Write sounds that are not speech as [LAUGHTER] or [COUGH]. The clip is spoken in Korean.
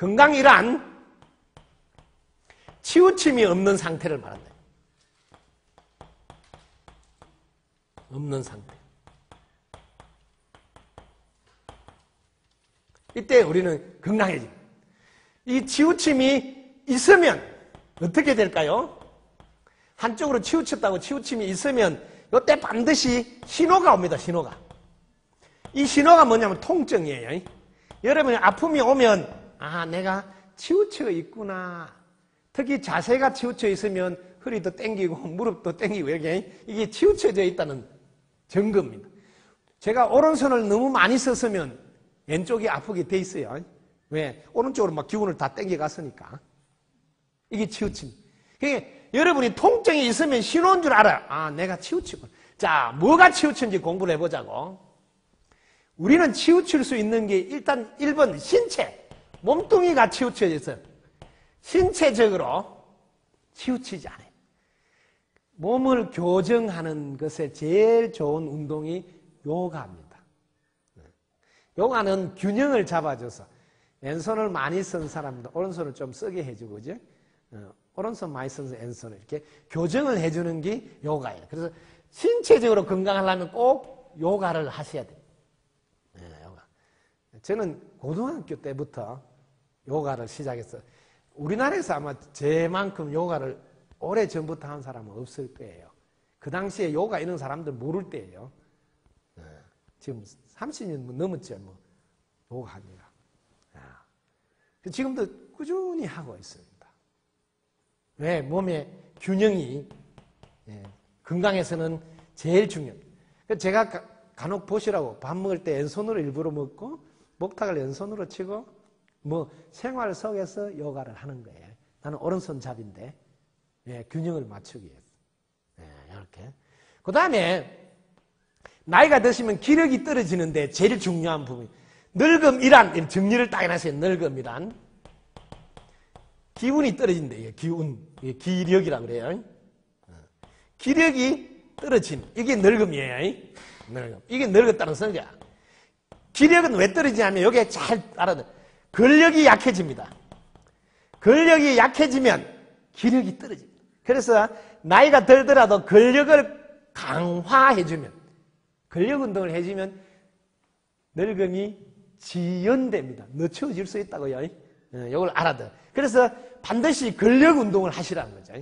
건강이란 치우침이 없는 상태를 말한다. 없는 상태. 이때 우리는 건강해집니다. 이 치우침이 있으면 어떻게 될까요? 한쪽으로 치우쳤다고 치우침이 있으면 이때 반드시 신호가 옵니다. 신호가. 이 신호가 뭐냐면 통증이에요. 여러분이 아픔이 오면 아 내가 치우쳐 있구나. 특히 자세가 치우쳐 있으면 허리도 땡기고 [LAUGHS] 무릎도 땡기고 이렇게 이게 치우쳐져 있다는 증거입니다. 제가 오른손을 너무 많이 썼으면 왼쪽이 아프게 돼 있어요. 왜? 오른쪽으로 막 기운을 다 땡겨 갔으니까. 이게 치우침. 그게 여러분이 통증이 있으면 신호인 줄 알아요. 아, 내가 치우치고. 자, 뭐가 치우친지 공부를 해보자고. 우리는 치우칠 수 있는 게 일단 1번 신체. 몸뚱이가 치우쳐져 있어요. 신체적으로 치우치지 않아요. 몸을 교정하는 것에 제일 좋은 운동이 요가입니다. 요가는 균형을 잡아줘서 왼손을 많이 쓴 사람들 오른손을 좀 쓰게 해주고 그죠? 어, 오른손 많이 쓴 왼손을 이렇게 교정을 해주는 게 요가예요. 그래서 신체적으로 건강하려면 꼭 요가를 하셔야 돼요. 네, 요가. 저는 고등학교 때부터 요가를 시작했어요. 우리나라에서 아마 제만큼 요가를 오래 전부터 한 사람은 없을 거예요. 그 당시에 요가 이런 사람들 모를 때예요. 네, 지금 30년 넘었죠, 뭐. 요가하니까. 지금도 꾸준히 하고 있습니다. 왜? 몸의 균형이 예, 건강에서는 제일 중요해요. 제가 간혹 보시라고 밥 먹을 때 왼손으로 일부러 먹고 목탁을 왼손으로 치고 뭐 생활 속에서 요가를 하는 거예요. 나는 오른손 잡인데 예, 균형을 맞추기 위해서 예, 이렇게. 그 다음에 나이가 드시면 기력이 떨어지는데 제일 중요한 부분이 늙음이란 정리를 딱 해놨어요. 늙음이란 기운이 떨어진대요. 기운, 기력이라 그래요. 어. 기력이 떨어진 이게 늙음이에요. 늙음. 이게 늙었다는 성자. 기력은 왜 떨어지냐면 여기에 잘 알아들. 근력이 약해집니다. 근력이 약해지면 기력이 떨어집니다. 그래서 나이가 들더라도 근력을 강화해주면 근력 운동을 해주면 늙음이 지연됩니다. 늦춰질 수 있다고요. 이걸 어, 알아들. 그래서 반드시 근력 운동을 하시라는 거죠.